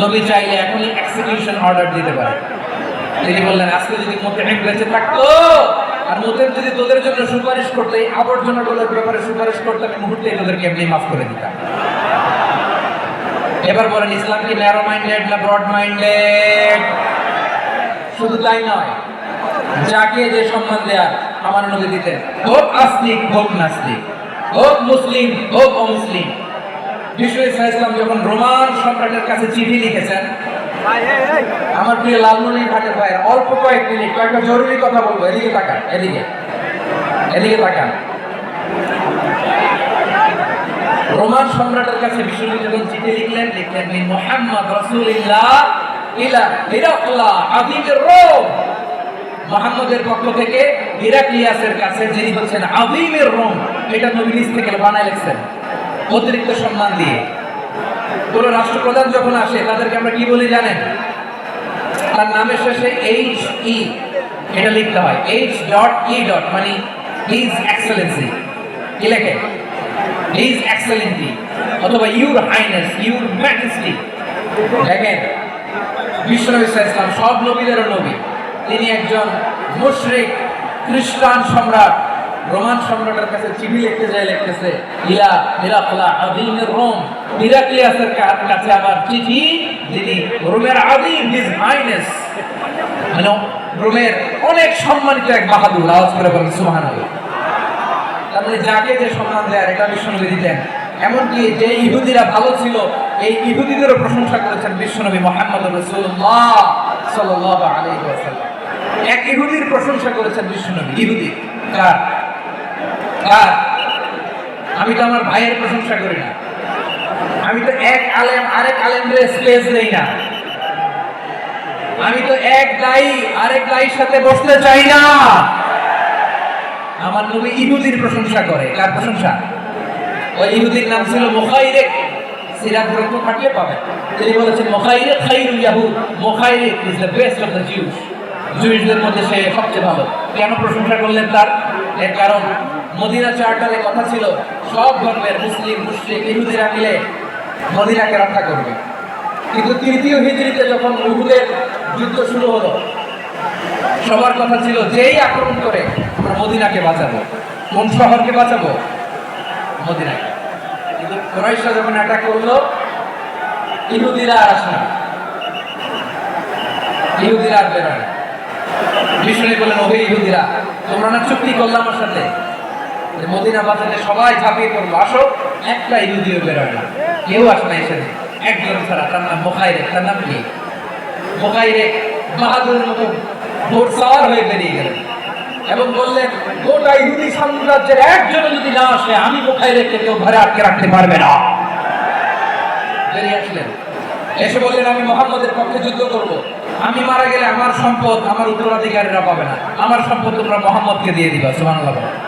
নবী চাইলে এখনই এক্সিকিউশন অর্ডার দিতে পারে। তিনি বললেন, আজকে যদি মোতেম বেঁচে থাকতো, আর মোতেম যদি তোদের জন্য সুপারিশ করতে, এই আবর্জনাগুলোর ব্যাপারে সুপারিশ করতো, আমি মুহূর্তে তোদেরকে এমনি মাফ করে দিতাম। এবার বলেন, ইসলাম কি ন্যারো মাইন্ডেড না ব্রড মাইন্ডেড শুধু তাই নয়, যাকে যে সম্মান দেয়া আমার নবী দিতেন, হোক আসলিক, হোক নাস্তিক হোক মুসলিম, হোক অমুসলিম বিশ্ব ইসলাম যখন রোমান সম্রাটের কাছে চিঠি লিখেছেন আমার প্রিয় লালমনি ঘাটের ভাইয়ের অল্প কয়েক মিনিট কয়েকটা জরুরি কথা বলব এদিকে তাকান এদিকে এদিকে তাকান। রোমান সম্রাটের কাছে বিশ্বনবী যখন চিঠি লিখলেন লিখলেন মুহাম্মদ রাসূলুল্লাহ ইলা হিরাকলা আযীমের রোম। মুহাম্মদের পক্ষ থেকে হিরাক্লিয়াসের কাছে যিনি হচ্ছেন আযীমের রোম এটা নবী নিজ থেকে বানায় লিখছেন। অতিরিক্ত সম্মান দিয়ে। কোন রাষ্ট্রপ্রধান যখন আসে, তাদেরকে আমরা কি বলি জানেন? তার নামের শেষে এইচ ই এটা লিখতে হয়। এইচ ডট ই ডট মানে হিজ এক্সেলেন্সি কি লেখে? হিজ এক্সেলেন্সি অথবা ইউর হাইনেস ইউর ম্যাজেস্টি দেখেন সাল্লাল্লাহু ইসলাম সব নবীদেরও নবী। তিনি একজন মুশরিক, খ্রিস্টান সম্রাট। রোমান সম্রাটের কাছে চিঠি লিখতে যায় লিখতেছে, ইলা হিরাকলা আদিমের রোম। হিরাক্লিয়াসের কাছে আবার চিঠি যিনি রোমের আদিম হিজ হাইনেস। মানে রোমের অনেক সম্মানিত এক বাহাদুর, আওয়াজ করে বলেন, সুবহানাল্লাহ। তার মানে যাকে যে সম্মান দেয় এটা বিশ্বনবী দিতেন। এমনকি যে ইহুদিরা ভালো ছিল, এই ইহুদিদেরও প্রশংসা করেছেন বিশ্বনবী মোহাম্মদ রসুল্লাহ আলাইহি ওয়াসাল্লাম। এক ইহুদির প্রশংসা করেছেন বিশ্বনবী, ইহুদি। কার? কার আমি তো আমার ভাইয়ের প্রশংসা করি না। আমি তো এক আলেম, আরেক আলেমদের স্পেস দেই না। আমি তো এক দায়ী, আরেক দায়ীর সাথে বসতে চাই না। আমার নবী ইহুদির প্রশংসা করে। কার প্রশংসা? ওই ইহুদির নাম ছিল মুখাইরেক। সিরাত গ্রন্থ থাকলে পাবেন তিনি বলেছেন, মুখাইরেক খাইরুল ইয়াহুদ। Mukhayriq is the best of the Jews জুইসদের মধ্যে সে সবচেয়ে ভালো। কেন প্রশংসা করলেন তার? এর কারণ মদিনা চার্টারে কথা ছিল, সব ধর্মের মুসলিম মুসলিম ইহুদিরা মিলে মদিনাকে রক্ষা করবে। কিন্তু তৃতীয় হিজড়িতে যখন উহুদের যুদ্ধ শুরু হলো, সবার কথা ছিল, যেই আক্রমণ করে, আমরা মদিনাকে বাঁচাবো, কোন শহরকে বাঁচাবো? মদিনাকে কিন্তু কোরাইশা যখন অ্যাটাক করল, ইহুদিরা আর আসে না। ইহুদিরা আর বেরোয় বিষ্ণু বললেন, ওহে ইহুদিরা, তোমরা না চুক্তি করলে আমার সাথে? মদিনা বাঁচাতে সবাই ঝাঁপিয়ে পড়ল। আসো, একটা ইহুদিও বেরোয় না। কেউ আসে না এসে একজন ছাড়া, তার নাম মোখাইরে তার নাম কি? মোখাইরে বাহাদুরের মতো ঘোড় সাওয়ার হয়ে বেরিয়ে গেলেন এবং বললেন, গোটা ইহুদি সাম্রাজ্যের একজন যদি না আসে, আমি রেখে কেউ ঘরে আটকে রাখতে পারবে না। বেরিয়ে আসলেন। এসে বললেন, আমি মোহাম্মদের পক্ষে যুদ্ধ করব। আমি মারা গেলে আমার সম্পদ আমার উত্তরাধিকারীরা পাবে না। আমার সম্পদ তোমরা মোহাম্মদকে দিয়ে দিবা। বলো।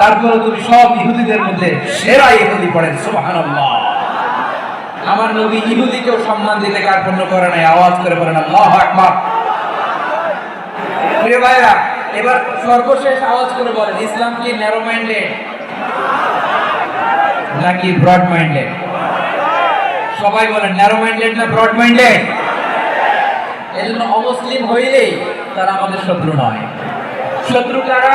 তারপরে তুমি সব ইহুদিদের মধ্যে সেরা ইহুদি পড়েন, সুবহানাল্লাহ। আমার নবী ইহুদিকেও সম্মান দিতে কার্পণ্য করে নাই, আওয়াজ করে বলেন, আল্লাহু আকবার। প্রিয় ভাইরা এবার সর্বশেষ আওয়াজ করে বলেন, ইসলাম কি ন্যারো মাইন্ডেড নাকি ব্রড মাইন্ডেড সবাই বলেন ন্যারো মাইন্ডেড না ব্রড মাইন্ডেড এই জন্য অমুসলিম হইলেই তারা আমাদের শত্রু নয়। শত্রু কারা?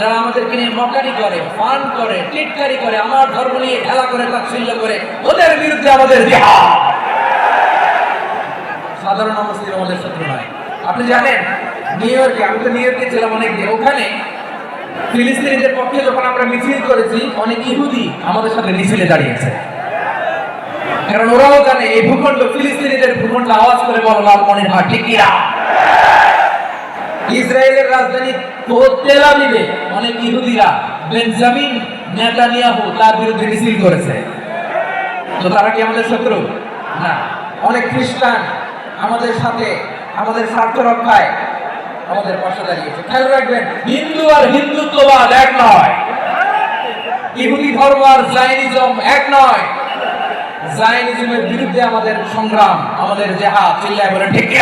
যারা আমাদেরকে নিয়ে মকারি করে ফান করে, টিটকারি করে, আমার ধর্ম নিয়ে খেলা করে তাচ্ছিল্য করে, ওদের বিরুদ্ধে আমাদের সাধারণ মুসলিম আমাদের শত্রু নয়। আপনি জানেন, নিউ ইয়র্কে, আমি তো নিউ ইয়র্কে ছিলাম অনেক ওখানে ফিলিস্তিনিদের পক্ষে যখন আমরা মিছিল করেছি, অনেক ইহুদি আমাদের সাথে মিছিলে দাঁড়িয়েছে। কারণ ওরাও জানে, এই ভূখণ্ড ফিলিস্তিনিদের ভূখণ্ড আওয়াজ করে বলো লালমনির হাট ঠিকিরা ইসরায়েলের রাজধানী তেল আবিবে অনেক ইহুদিরা, বেঞ্জামিন, নেতানিয়াহু, তার বিরুদ্ধে মিছিল করেছে। তো তারা কি আমাদের শত্রু? না। অনেক খ্রিস্টান আমাদের সাথে, আমাদের স্বার্থ রক্ষায় আমাদের পাশে দাঁড়িয়েছে। খেয়াল রাখবেন, হিন্দু আর হিন্দুত্ববাদ এক নয়। ইহুদি ধর্ম আর জাইনিজম এক নয়। জাইনিজমের বিরুদ্ধে আমাদের সংগ্রাম, আমাদের জেহাদ, চিল্লায় বলে ঠিক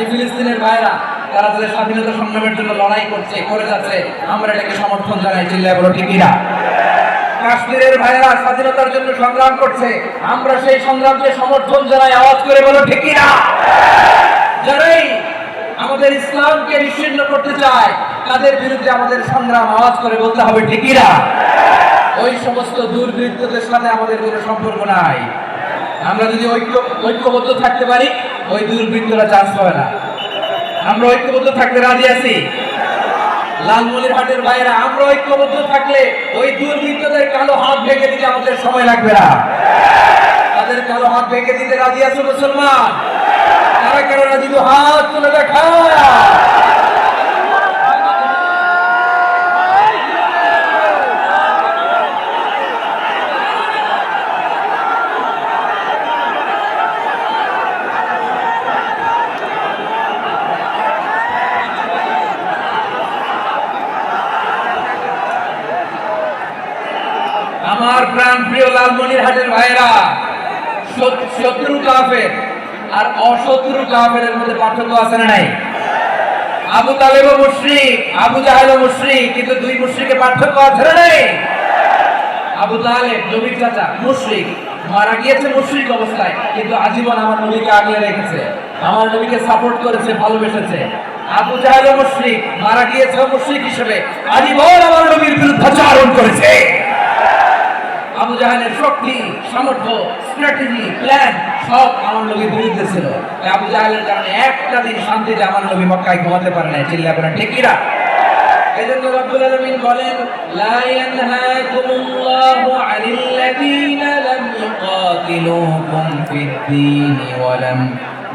এই ফিলিস্তিনের ভাইরা, তারা তাদের স্বাধীনতা সংগ্রামের জন্য লড়াই করছে, করে যাচ্ছে আমরা এটাকে সমর্থন জানাই, চিল্লায় বলো ঠিক কিনা? কাশ্মীরের ভাইরা স্বাধীনতার জন্য সংগ্রাম করছে আমরা সেই সংগ্রামকে সমর্থন জানাই, আওয়াজ করে বলো ঠিক কিনা? যারাই আমাদের ইসলামকে নিশ্চিন্ন করতে চায়, তাদের বিরুদ্ধে আমাদের সংগ্রাম আওয়াজ করে বলতে হবে ঠিকিরা ওই সমস্ত দুর্বৃত্তদের সাথে আমাদের কোনো সম্পর্ক নাই আমরা যদি ঐক্য ঐক্যবদ্ধ থাকতে পারি ওই দুর্বৃত্তরা চান্স পাবে না। আমরা ঐক্যবদ্ধ থাকতে রাজি আছি। লালমনির হাটের বাইরে আমরা ঐক্যবদ্ধ থাকলে ওই দুর্বৃত্তদের কালো হাত ভেঙে দিতে আমাদের সময় লাগবে না। তাদের কালো হাত ভেঙে দিতে রাজি আছে মুসলমান? তারা কেন রাজি? হাত তুলে দেখা আমার প্রাণ প্রিয় লালমনির হাটের ভাইরা শত্রু কাফের আর অশত্রু কাফের মধ্যে পার্থক্য আছে না নাই? আবু তালেব মুশরিক, আবু জাহেল মুশরিক, কিন্তু দুই মুশরিকের পার্থক্য আছে না নাই? আবু তালেব, নবীর চাচা, মুশরিক। মারা গিয়েছে মুশরিক অবস্থায়, কিন্তু আজীবন আমার নবীকে আগলে রেখেছে। আমার নবীকে সাপোর্ট করেছে, ভালোবেসেছে। আবু জাহেল মুশরিক, মারা গিয়েছে মুশরিক হিসেবে আজীবন আমার নবীর বিরুদ্ধাচারণ করেছে। আবু জাহালের শক্তি সামর্থ্য স্ট্র্যাটেজি প্ল্যান সব আমার নবীর বিরুদ্ধে ছিল তাই আবু জাহালের কারণে একটা দিন শান্তিতে আমার নবী মক্কায় ঘুমাতে পারে না চিল্লা করে ঠিকিরা এজন্য রব্বুল আলামিন বলেন লা ইয়ানহাকুমুল্লাহু আনিল লাযীনা লাম ইউকাতিলুকুম ফিদ-দীন ওয়া লাম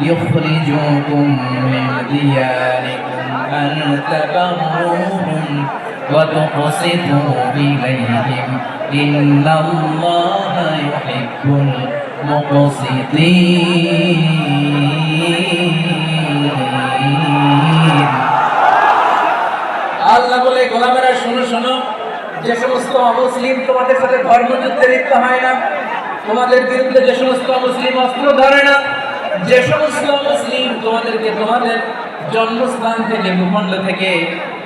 يخرجوكم من دياركم أن تبروهم وتقسطوا إليهم إن الله يحب المقسطين আল্লাহ বলে গোলামেরা শোনো শোনো যে সমস্ত অমুসলিম তোমাদের সাথে ধর্মযুদ্ধে লিপ্ত হয় না তোমাদের বিরুদ্ধে যে সমস্ত মুসলিম অস্ত্র ধরে না যে সমস্ত মুসলিম তোমাদেরকে তোমাদের জন্মস্থান থেকে ভূখণ্ড থেকে